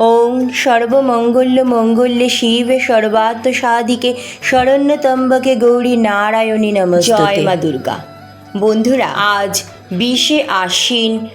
ওং সর্বমঙ্গল্য মঙ্গল্যে শিবে সর্বাত্ম সাধিকে শরণ্যতম্বকে গৌরী নারায়ণী নম জয় মা দুর্গা। বন্ধুরা, আজ বিশে আশ্বিন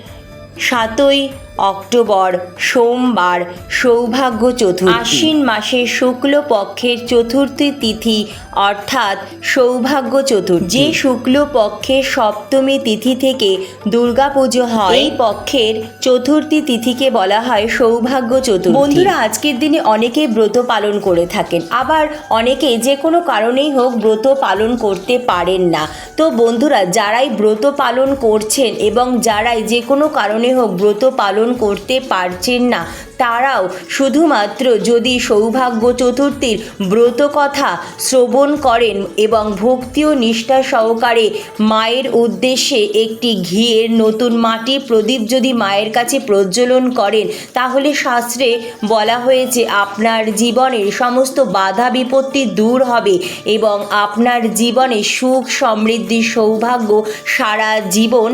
সাতই অক্টোবর সোমবার সৌভাগ্য চতুর্থী। আশ্বিন মাসের শুক্লপক্ষের চতুর্থী তিথি অর্থাৎ সৌভাগ্য চতুর্থী। যে শুক্লপক্ষের সপ্তমী তিথি থেকে দুর্গাপুজো হয় এই পক্ষের চতুর্থী তিথিকে বলা হয় সৌভাগ্য চতুর্থী। বন্ধুরা আজকের দিনে অনেকেই ব্রত পালন করে থাকেন। আবার অনেকে যে কোনো কারণেই হোক ব্রত পালন করতে পারেন না। তো বন্ধুরা যারাই ব্রত পালন করছেন এবং যারাই যে কোনো কারণে হোক ব্রত পালন করতে পারছেন না। তারাও শুধুমাত্র যদি সৌভাগ্য চতুর্থীর ব্রত কথা শ্রবণ করেন এবং ভক্তি ও নিষ্ঠা সহকারে মায়ের উদ্দেশ্যে একটি ঘিয়ের নতুন মাটির প্রদীপ যদি মায়ের কাছে প্রজ্বলন করেন, তাহলে শাস্ত্রে বলা হয়েছে, আপনার জীবনের সমস্ত বাধা বিপত্তি দূর হবে এবং আপনার জীবনে সুখ, সমৃদ্ধি, সৌভাগ্য, সারা জীবন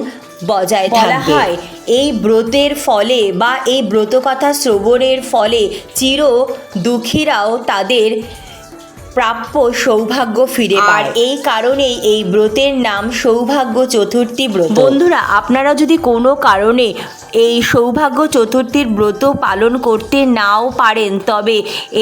বজায় বলা হয় এই ব্রতের ফলে বা এই ব্রত কথা শ্রবণের ফলে চির দুঃখীরাও তাদের প্রাপ্য সৌভাগ্য ফিরে আর এই কারণেই এই ব্রতের নাম সৌভাগ্য চতুর্থী ব্রত। বন্ধুরা আপনারা যদি কোনো কারণে এই সৌভাগ্য চতুর্থীর ব্রত পালন করতে নাও পারেন তবে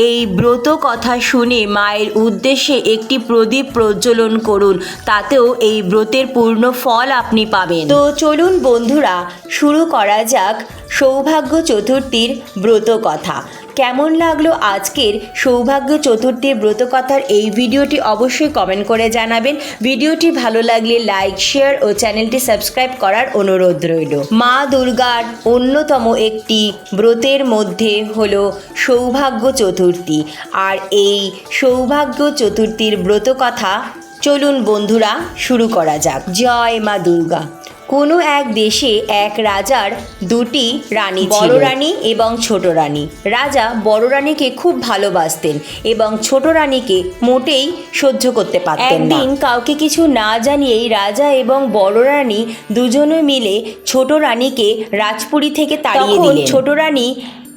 এই ব্রত কথা শুনে মায়ের উদ্দেশ্যে একটি প্রদীপ প্রজ্বলন করুন। তাতেও এই ব্রতের পূর্ণ ফল আপনি পাবেন। তো চলুন বন্ধুরা শুরু করা যাক সৌভাগ্য চতুর্থীর ব্রত কথা। কেমন লাগল আজকের সৌভাগ্য চতুর্থীর ব্রতকথার এই ভিডিওটি অবশ্যই কমেন্ট করে জানাবেন। ভিডিওটি ভালো লাগলে লাইক শেয়ার ও চ্যানেলটি সাবস্ক্রাইব করার অনুরোধ রইল। মা দুর্গার অন্যতম একটি ব্রতের মধ্যে হলো সৌভাগ্য চতুর্থী। আর এই সৌভাগ্য চতুর্থীর ব্রতকথা চলুন বন্ধুরা শুরু করা যাক। জয় মা দুর্গা। কোনো এক দেশে এক রাজার দুটি রানী বড় রানী এবং ছোট রানী। রাজা বড় রানীকে খুব ভালোবাসতেন এবং ছোট রানীকে মোটেই সহ্য করতে পারতেন একদিন কাউকে কিছু না জানিয়েই রাজা এবং বড় রানী দুজনে মিলে ছোট রানীকে রাজপুরী থেকে তাড়িয়ে দিলেন। ছোট রানী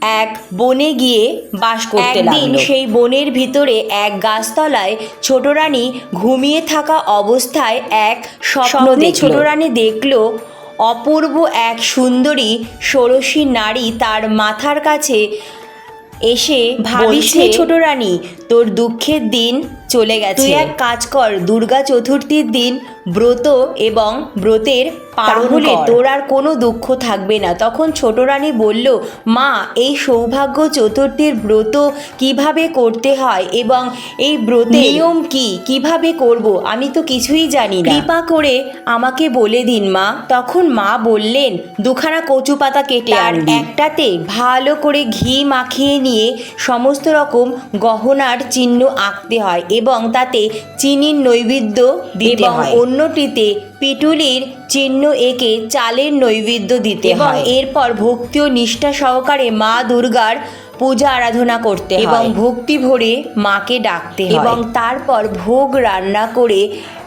এক বনে গিয়ে বাস করতে লাগল। সেই বনের ভিতরে এক গাছতলায় ছোট রানী ঘুমিয়ে থাকা অবস্থায় এক স্বপ্ন ছোট রানী দেখল অপূর্ব এক সুন্দরী ষোড়শী নারী তার মাথার কাছে এসে ভাবিছে ছোট রানী তোর দুঃখের দিন চলে গেছে। তুই এক কাজ কর দুর্গা চতুর্থীর দিন ব্রত এবং ব্রতের পার হলে তোর আর কোনো দুঃখ থাকবে না। তখন ছোট রানী বলল মা এই সৌভাগ্য চতুর্থীর ব্রত কীভাবে করতে হয় এবং এই ব্রতের নিয়ম কি? কীভাবে করব? আমি তো কিছুই জানি না। কৃপা করে আমাকে বলে দিন মা। তখন মা বললেন দুখানা কচু পাতা কেটে আর একটাতে ভালো করে ঘি মাখিয়ে নিয়ে সমস্ত রকম গহনার চিহ্ন আঁকতে হয় এবং তাতে চিনির নৈবেদ্য দিতে হয়। অন্যটিতে পিটুলির চিহ্ন এঁকে চালের নৈবেদ্য দিতে হয়। এরপর ভক্তি ও নিষ্ঠা সহকারে মা দুর্গার পূজা আরাধনা করতে এবং ভক্তি ভরে মাকে ডাকতে এবং তারপর ভোগ রান্না করে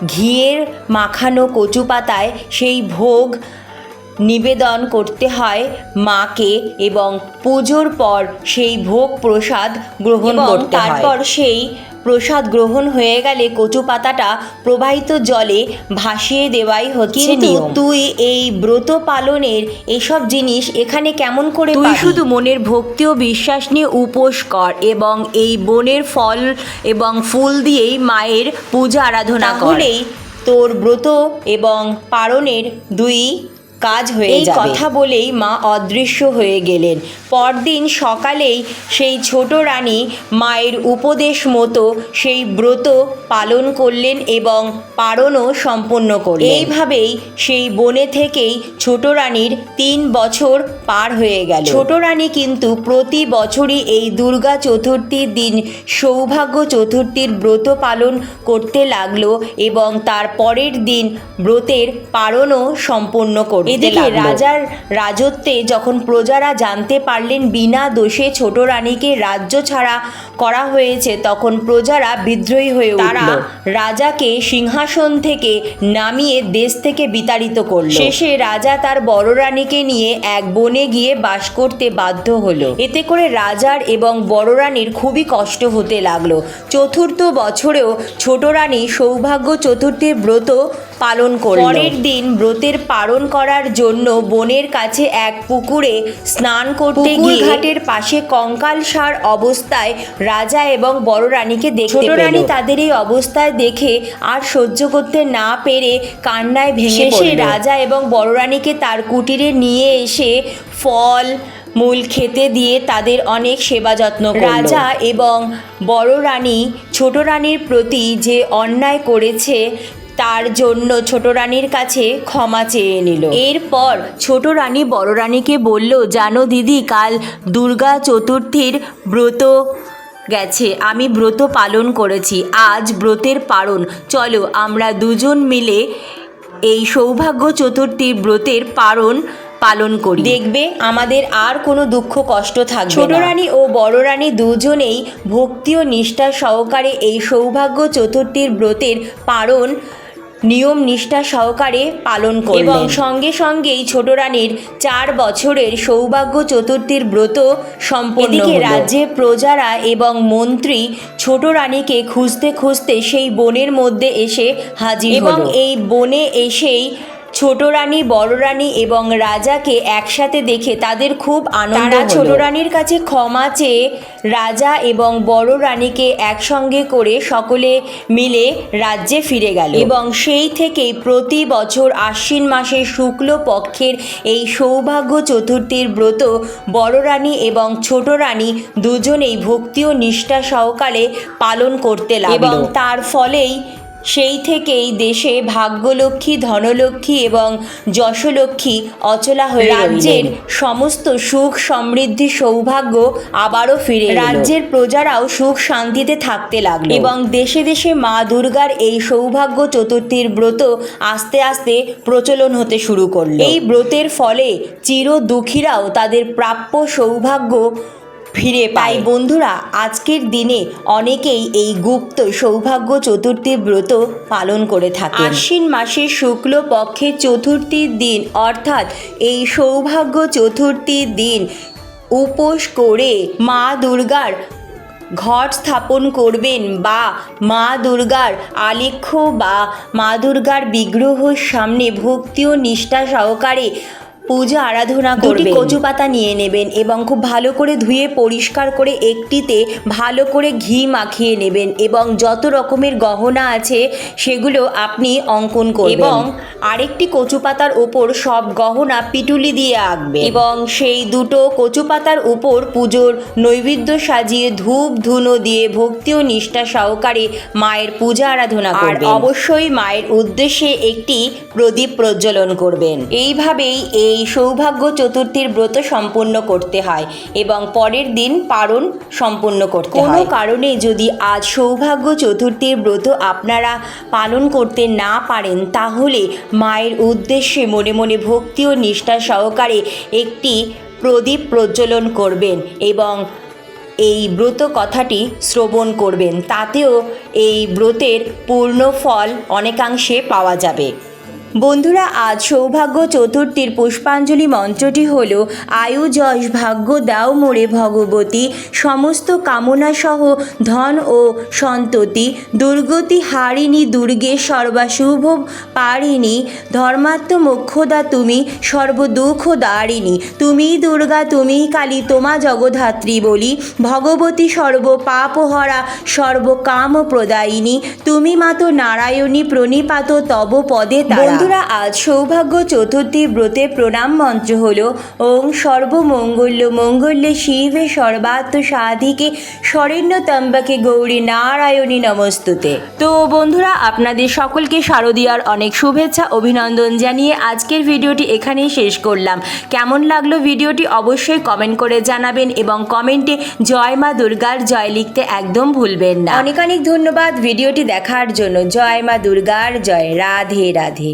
ঘিয়ের মাখানো কচু পাতায় সেই ভোগ নিবেদন করতে হয় মাকে এবং পুজোর পর সেই ভোগ প্রসাদ গ্রহণ করতে হয়। তারপর সেই প্রসাদ গ্রহণ হয়ে গেলে কচু পাতাটা প্রবাহিত জলে ভাসিয়ে দেওয়াই হচ্ছে কিন্তু তুই এই ব্রত পালনের এসব জিনিস এখানে কেমন করে তুই শুধু মনের ভক্তি ও বিশ্বাস নিয়ে উপোস কর এবং এই বনের ফল এবং ফুল দিয়েই মায়ের পূজা আরাধনা করলেই তোর ব্রত এবং পালনের দুই কাজ হয়ে যাবে। কথা বলেই মা অদৃশ্য হয়ে গেলেন। পরদিন সকালেই সেই ছোট রানী মায়ের উপদেশ মতো সেই ব্রত পালন করলেন এবং পারণও সম্পন্ন করলেন। এইভাবেই সেই বনে থেকেই ছোট রানীর তিন বছর পার হয়ে গেল। ছোট রানী কিন্তু প্রতি বছরই এই দুর্গা চতুর্থীর দিন সৌভাগ্য চতুর্থীর ব্রত পালন করতে লাগল এবং তার পরের দিন ব্রতের পারণও সম্পন্ন করল। এদিকে রাজার রাজত্বে যখন প্রজারা জানতে পারলেন বিনা দোষে ছোট রানীকে রাজ্য ছাড়া করা হয়েছে তখন প্রজারা বিদ্রোহী হয়ে তারা রাজাকে সিংহাসন থেকে নামিয়ে দেশ থেকে বিতাড়িত করল। শেষে রাজা তার বড় রানীকে নিয়ে এক বনে গিয়ে বাস করতে বাধ্য হলো। এতে করে রাজার এবং বড় রানীর খুবই কষ্ট হতে লাগল। চতুর্থ বছরেও ছোট রানী সৌভাগ্য চতুর্থীর ব্রত পালন করল। পরের দিন ব্রতের পালন করার জন্য বনের কাছে এক পুকুরে স্নান করতে গিয়ে ঘাটের পাশে কঙ্কাল সার অবস্থায় রাজা এবং বড় রানীকে দেখতে ছোট রানী তাদের এই অবস্থায় দেখে আর সহ্য করতে না পেরে কান্নায় ভেঙে শেষে রাজা এবং বড় রানীকে তার কুটিরে নিয়ে এসে ফল মূল খেতে দিয়ে তাদের অনেক সেবা যত্ন রাজা এবং বড় রানী ছোট রানীর প্রতি যে অন্যায় করেছে তার জন্য ছোট রানীর কাছে ক্ষমা চেয়ে নিল। এরপর ছোট রানী বড় রানীকে বলল জানো দিদি কাল দুর্গা চতুর্থীর ব্রত গেছে। আমি ব্রত পালন করেছি। আজ ব্রতের পালন চলো আমরা দুজন মিলে এই সৌভাগ্য চতুর্থীর ব্রতের পালন পালন করি। দেখবে আমাদের আর কোনো দুঃখ কষ্ট থাকবে ছোট রানী ও বড় রানী দুজনেই ভক্তি ও নিষ্ঠা সহকারে এই সৌভাগ্য চতুর্থীর ব্রতের পালন নিয়ম নিষ্ঠা সহকারে পালন করলেন। এবং সঙ্গে সঙ্গেই ছোট রানীর চার বছরের সৌভাগ্য চতুর্থীর ব্রত সম্পন্ন এদিকে রাজ্যে প্রজারা এবং মন্ত্রী ছোট রানীকে খুঁজতে খুঁজতে সেই বনের মধ্যে এসে হাজির এবং এই বনে এসেই ছোট রানী বড় রানী এবং রাজাকে একসাথে দেখে তাদের খুব আনন্দ। ছোট রানীর কাছে ক্ষমা চেয়ে রাজা এবং বড় রানীকে একসঙ্গে করে সকলে মিলে রাজ্যে ফিরে গেল এবং সেই থেকেই প্রতি বছর আশ্বিন মাসের শুক্ল পক্ষের এই সৌভাগ্য চতুর্থীর ব্রত বড় রানী এবং ছোট রানী দুজনেই ভক্তি ও নিষ্ঠা সহকারে পালন করতে লাগল এবং তার ফলেই সেই থেকেই দেশে ভাগ্যলক্ষ্মী ধনলক্ষ্মী এবং যশলক্ষ্মী অচলা হয়ে রাজ্যের সমস্ত সুখ সমৃদ্ধি সৌভাগ্য আবারও ফিরে রাজ্যের প্রজারাও সুখ শান্তিতে থাকতে লাগল। এবং দেশে দেশে মা দুর্গার এই সৌভাগ্য চতুর্থীর ব্রত আস্তে আস্তে প্রচলন হতে শুরু করল। এই ব্রতের ফলে চির দুঃখীরাও তাদের প্রাপ্য সৌভাগ্য ফিরে পাই বন্ধুরা আজকের দিনে অনেকেই এই গুপ্ত সৌভাগ্য চতুর্থী ব্রত পালন করে থাকে আশ্বিন মাসের শুক্ল পক্ষে চতুর্থীর দিন অর্থাৎ এই সৌভাগ্য চতুর্থীর দিন উপোস করে মা দুর্গার ঘট স্থাপন করবেন বা মা দুর্গার আলেখ্য বা মা দুর্গার বিগ্রহের সামনে ভক্তি ও নিষ্ঠা সহকারে পূজা আরাধনা করবেন। কচু পাতা নিয়ে নেবেন এবং খুব ভালো করে ধুয়ে পরিষ্কার করে একটিতে ভালো করে ঘি মাখিয়ে নেবেন এবং যত রকমের গহনা আছে সেগুলো আপনি অঙ্কন করবেন। এবং আরেকটি কচু পাতার উপর সব গহনা পিটুলি দিয়ে আঁকবেন। এবং সেই দুটো কচু পাতার উপর পুজোর নৈবেদ্য সাজিয়ে ধূপ ধুনো দিয়ে ভক্তি ও নিষ্ঠা সহকারে মায়ের পূজা আরাধনা করবেন। অবশ্যই মায়ের উদ্দেশ্যে একটি প্রদীপ প্রজ্বলন করবেন। এইভাবেই এই সৌভাগ্য চতুর্থীর ব্রত সম্পন্ন করতে হয় এবং পরের দিন পারণ সম্পন্ন করতে হয়। কোনো কারণে যদি আজ সৌভাগ্য চতুর্থীর ব্রত আপনারা পালন করতে না পারেন তাহলে মায়ের উদ্দেশ্যে মনে মনে ভক্তি ও নিষ্ঠা সহকারে একটি প্রদীপ প্রজ্বলন করবেন এবং এই ব্রত কথাটি শ্রবণ করবেন। তাতেও এই ব্রতের পূর্ণ ফল অনেকাংশে পাওয়া যাবে। বন্ধুরা, আজ সৌভাগ্য চতুর্থীর পুষ্পাঞ্জলি মন্ত্রটি হল আয়ু যশ ভাগ্য দাও মোরে ভগবতী। সমস্ত কামনা সহ ধন ও সন্ততি, দুর্গতি হারিণী দুর্গে সর্বাশুভ পারিণী। ধর্মাত্ম মোক্ষদা তুমি, সর্বদুঃখ দারিণী। তুমি দুর্গা, তুমি কালী, তোমা জগধাত্রী বলি। ভগবতী সর্ব পাপহরা সর্বকাম প্রদায়িনী। তুমি মাতো নারায়ণী, প্রণিপাত তব পদে তারা। বন্ধুরা, আজ সৌভাগ্য চতুর্থী ব্রতে প্রণাম মন্ত্র হল, ওং সর্বমঙ্গল্য, মঙ্গল্যে শিবে সর্বাত্ম সাধিকে, শরণ্য তম্বাকে গৌরী নারায়ণী নমস্তুতে। তো বন্ধুরা, আপনাদের সকলকে শারদীয়ার অনেক শুভেচ্ছা, অভিনন্দন জানিয়ে আজকের ভিডিওটি এখানেই শেষ করলাম। কেমন লাগল ভিডিওটি অবশ্যই কমেন্ট করে জানাবেন এবং কমেন্টে জয় মা দুর্গার জয় লিখতে একদম ভুলবেন না। অনেক অনেক ধন্যবাদ ভিডিওটি দেখার জন্য। জয় মা দুর্গার জয়। রাধে রাধে।